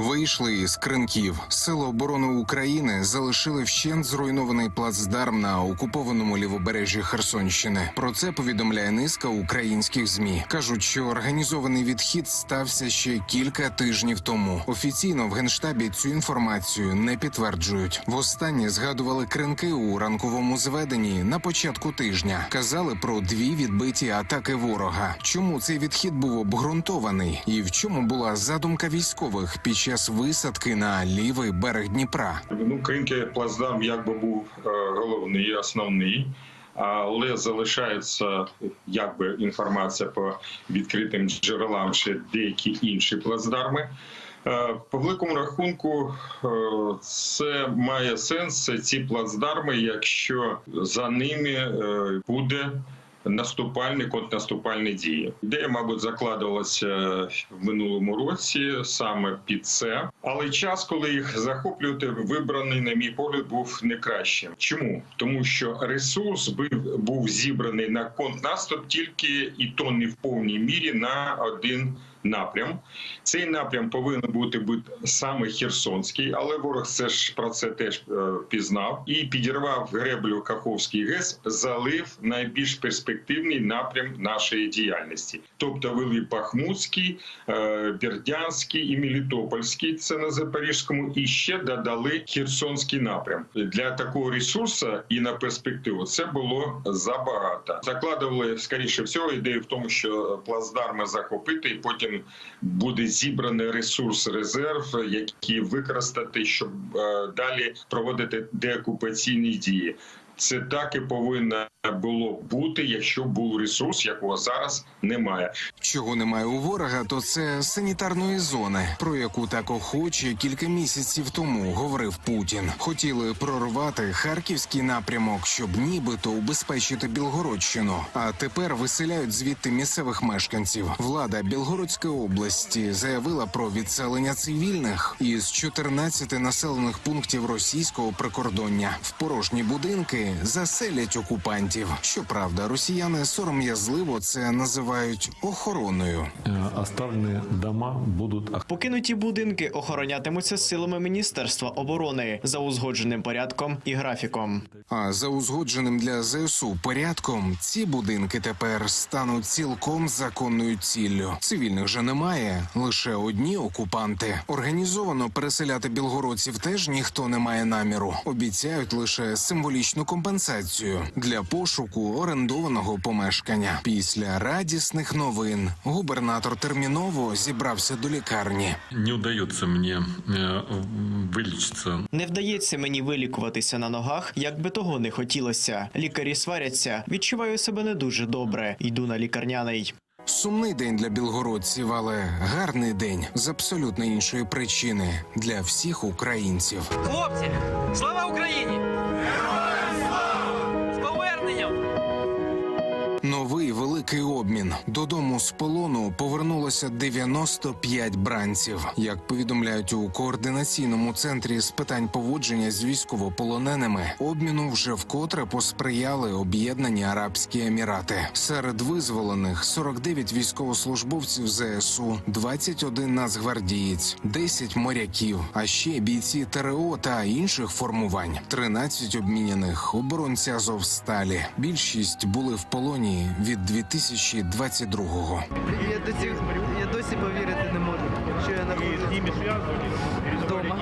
Вийшли із кринків. Сили оборони України залишили вщент зруйнований плацдарм на окупованому лівобережжі Херсонщини. Про це повідомляє низка українських змі. кажуть, що організований відхід стався ще кілька тижнів тому. Офіційно в генштабі цю інформацію не підтверджують. Востаннє згадували кринки у ранковому зведенні на початку тижня. Казали про дві відбиті атаки ворога. Чому цей відхід був обґрунтований, і в чому була задумка військових під час висадки на лівий берег Дніпра? Ну, Кринки плацдарм якби був е, головний основний, але залишається якби інформація по відкритим джерелам ще деякі інші плацдарми. Е, По великому рахунку, е, це має сенс це ці плацдарми, якщо за ними буде наступальні контрнаступальні дії. Ідея, мабуть, закладувалася в минулому році саме під це, але час, коли їх захоплювати, вибраний, на мій погляд, був не кращим. Чому? Тому що ресурс був зібраний на контрнаступ тільки і то не в повній мірі на один. Напрям цей напрям повинен бути бути саме Херсонський, але ворог це ж про це теж е, пізнав і підірвав греблю Каховський ГЕС, залив найбільш перспективний напрям нашої діяльності, тобто вели Бахмутський, е, Бердянський і Мелітопольський. Це на Запорізькому, і ще додали Херсонський напрям для такого ресурсу і на перспективу. Це було забагато. Закладували скоріше всього ідею в тому, що плацдарми захопити і потім буде зібраний ресурс резерв, який використати, щоб е, далі проводити деокупаційні дії. Це так і повинно було бути, якщо був ресурс, якого зараз немає. Чого немає у ворога, то це санітарної зони, про яку так охоче кілька місяців тому говорив Путін. Хотіли прорвати харківський напрямок, щоб нібито убезпечити Білгородщину. А тепер виселяють звідти місцевих мешканців. Влада Білгородської області заявила про відселення цивільних із 14 населених пунктів російського прикордоння. В порожні будинки заселять окупантів. Щоправда, росіяни сором'язливо це називають охороною. Э, Оставленные дома будут ох- Покинуті будинки охоронятимуться силами Міністерства оборони за узгодженим порядком і графіком. А за узгодженим для ЗСУ порядком ці будинки тепер стануть цілком законною ціллю. Цивільних же немає, лише одні окупанти. Організовано переселяти білгородців теж ніхто не має наміру. Обіцяють лише символічну компенсацію для пошуку орендованого помешкання. Після радісних новин губернатор терміново зібрався до лікарні. Не удается мне э, вылечиться. Не вдається мені вилікуватися на ногах, як би того не хотілося. Лікарі сваряться, відчуваю себе не дуже добре. Йду на лікарняний. Сумний день для білгородців, але гарний день з абсолютно іншої причини для всіх українців. Хлопці, слава Україні! Героям великий обмін додому з полону повернулося 95 бранців. Як повідомляють у координаційному центрі з питань поводження з військовополоненими, обміну вже вкотре посприяли Об'єднані Арабські Емірати. Серед визволених 49 військовослужбовців ЗСУ, 21 нацгвардієць, 10 моряків, а ще бійці ТРО та інших формувань, 13 обміняних оборонці Азовсталі. Більшість були в полоні від 2022-го. Я досі, я досі повірити не можу, що я знаходжусь вдома.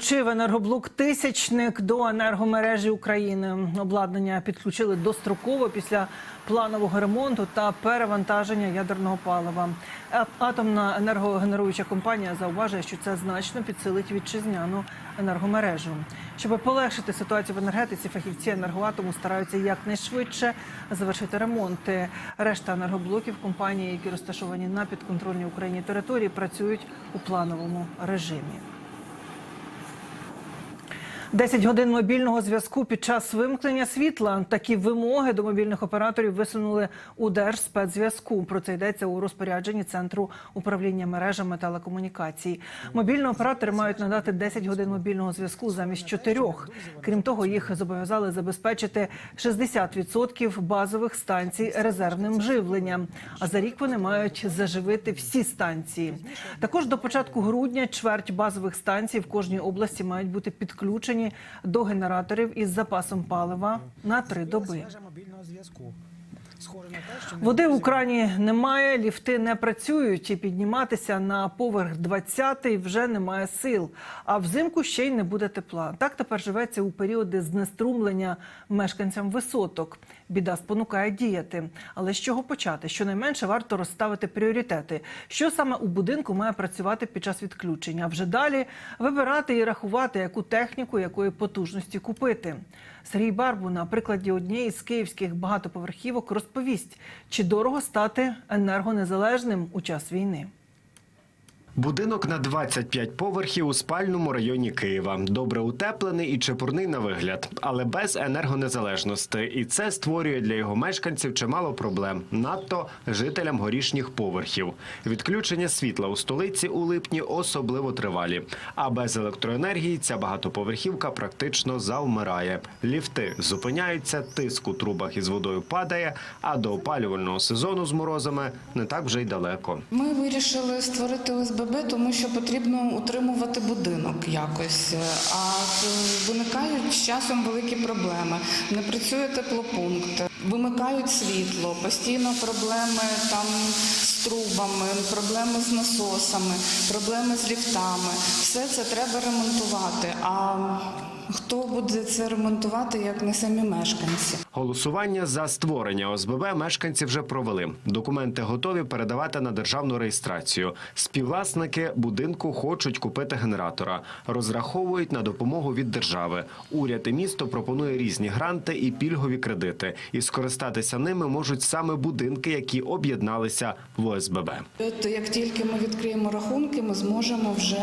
Включив енергоблок тисячник до енергомережі України. Обладнання підключили достроково після планового ремонту та перевантаження ядерного палива. Е- Атомна енергогенеруюча компанія зауважує, що це значно підсилить вітчизняну енергомережу. Щоб полегшити ситуацію в енергетиці, фахівці енергоатому стараються якнайшвидше завершити ремонти. Решта енергоблоків компанії, які розташовані на підконтрольній Україні території, працюють у плановому режимі. 10 годин мобільного зв'язку під час вимкнення світла. Такі вимоги до мобільних операторів висунули у Держспецзв'язку. Про це йдеться у розпорядженні центру управління мережами телекомунікацій. Мобільні оператори мають надати 10 годин мобільного зв'язку замість чотирьох. Крім того, їх зобов'язали забезпечити 60% базових станцій резервним живленням. А за рік вони мають заживити всі станції. Також до початку грудня чверть базових станцій в кожній області мають бути підключені до генераторів із запасом палива на три доби. Води в Україні немає, ліфти не працюють і підніматися на поверх 20 вже немає сил. А взимку ще й не буде тепла. Так тепер живеться у періоди знеструмлення мешканцям висоток. Біда спонукає діяти. Але з чого почати? Щонайменше варто розставити пріоритети. Що саме у будинку має працювати під час відключення? А вже далі вибирати і рахувати, яку техніку, якої потужності купити. Сергій Барбу на прикладі однієї з київських багатоповерхівок розповість, чи дорого стати енергонезалежним у час війни. Будинок на 25 поверхів у спальному районі Києва. Добре утеплений і чепурний на вигляд, але без енергонезалежності. І це створює для його мешканців чимало проблем, надто жителям горішніх поверхів. Відключення світла у столиці у липні особливо тривалі. А без електроенергії ця багатоповерхівка практично завмирає. Ліфти зупиняються, тиск у трубах із водою падає. А до опалювального сезону з морозами не так вже й далеко. Ми вирішили створити ОСББ, тому що потрібно утримувати будинок якось. А е, виникають з часом великі проблеми. Не працює теплопункт, вимикають світло, постійно проблеми там з трубами, проблеми з насосами, проблеми з ліфтами. Все це треба ремонтувати. А хто буде це ремонтувати, як не самі мешканці? Голосування за створення ОСББ мешканці вже провели. Документи готові передавати на державну реєстрацію. Співвласники будинку хочуть купити генератора, розраховують на допомогу від держави. Уряд і місто пропонує різні гранти і пільгові кредити. І скористатися ними можуть саме будинки, які об'єдналися в ОСББ. От як тільки ми відкриємо рахунки, ми зможемо вже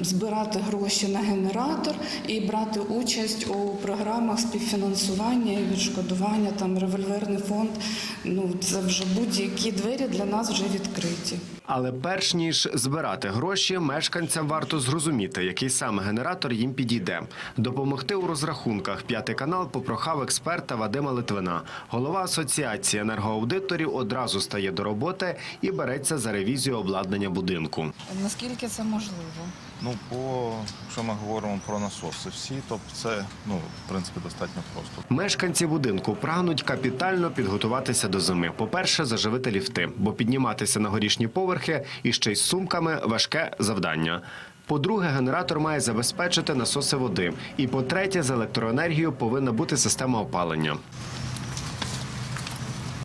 збирати гроші на генератор і брати участь у програмах співфінансування і відшкодування. Там револьверний фонд. Ну це вже будь-які двері для нас вже відкриті. Але перш ніж збирати гроші, мешканцям варто зрозуміти, який саме генератор їм підійде. Допомогти у розрахунках п'ятий канал попрохав експерта Вадима Литвина. Голова асоціації енергоаудиторів одразу стає до роботи і береться за ревізію обладнання будинку. Наскільки це можливо? Ну, по якщо ми говоримо про насоси всі, тобто це ну в принципі достатньо просто. Мешканці будинку прагнуть капітально підготуватися до зими. По-перше, заживити ліфти, бо підніматися на горішні поверхи і ще й з сумками важке завдання. По-друге, генератор має забезпечити насоси води. І по-третє, з електроенергією повинна бути система опалення.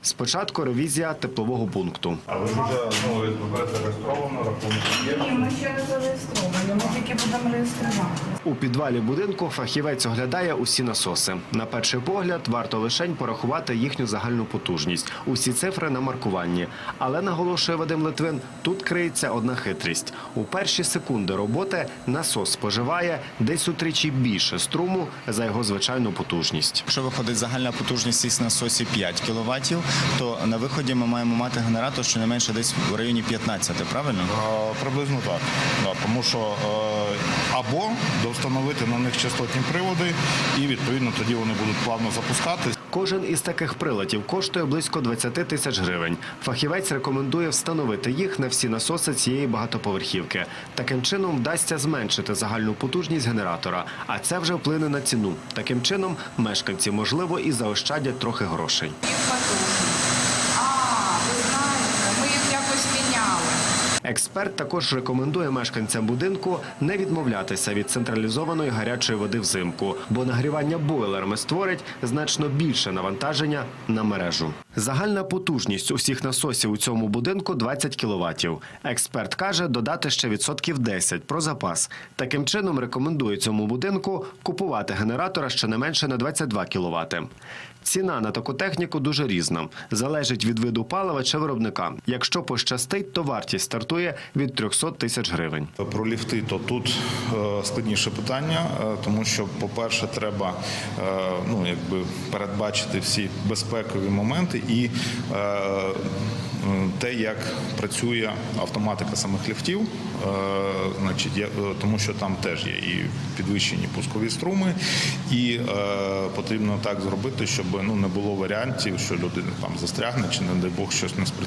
Спочатку ревізія теплового пункту. А ви вже знову зареєстровано, рахунок є? Ні, ми ще не зареєстровані. Ми тільки будемо реєструвати. У підвалі будинку фахівець оглядає усі насоси. На перший погляд варто лишень порахувати їхню загальну потужність. Усі цифри на маркуванні. Але наголошує Вадим Литвин, тут криється одна хитрість. У перші секунди роботи насос споживає десь утричі більше струму за його звичайну потужність. Якщо виходить загальна потужність із насосі 5 кВт, то на виході ми маємо мати генератор щонайменше десь в районі 15, правильно? Е, Приблизно так. Да, тому що е, або довстановити на них частотні приводи, і відповідно тоді вони будуть плавно запускатись. Кожен із таких приладів коштує близько 20 тисяч гривень. Фахівець рекомендує встановити їх на всі насоси цієї багатоповерхівки. Таким чином вдасться зменшити загальну потужність генератора, а це вже вплине на ціну. Таким чином мешканці можливо і заощадять трохи грошей. А, ви знаєте, ми їх якось міняли. Експерт також рекомендує мешканцям будинку не відмовлятися від централізованої гарячої води взимку, бо нагрівання бойлерами створить значно більше навантаження на мережу. Загальна потужність усіх насосів у цьому будинку 20 кВт. Експерт каже, додати ще відсотків 10 про запас. Таким чином рекомендує цьому будинку купувати генератора щонайменше на 22 кВт. Ціна на таку техніку дуже різна, залежить від виду палива чи виробника. Якщо пощастить, то вартість стартує від 300 тисяч гривень. Про ліфти, то тут е, складніше питання, е, тому що, по-перше, треба е, ну, якби передбачити всі безпекові моменти і те, як працює автоматика самих ліфтів, значить, тому що там теж є і підвищені пускові струми, і потрібно так зробити, щоб ну, не було варіантів, що людина там застрягне чи, не дай Бог, щось не спрацює.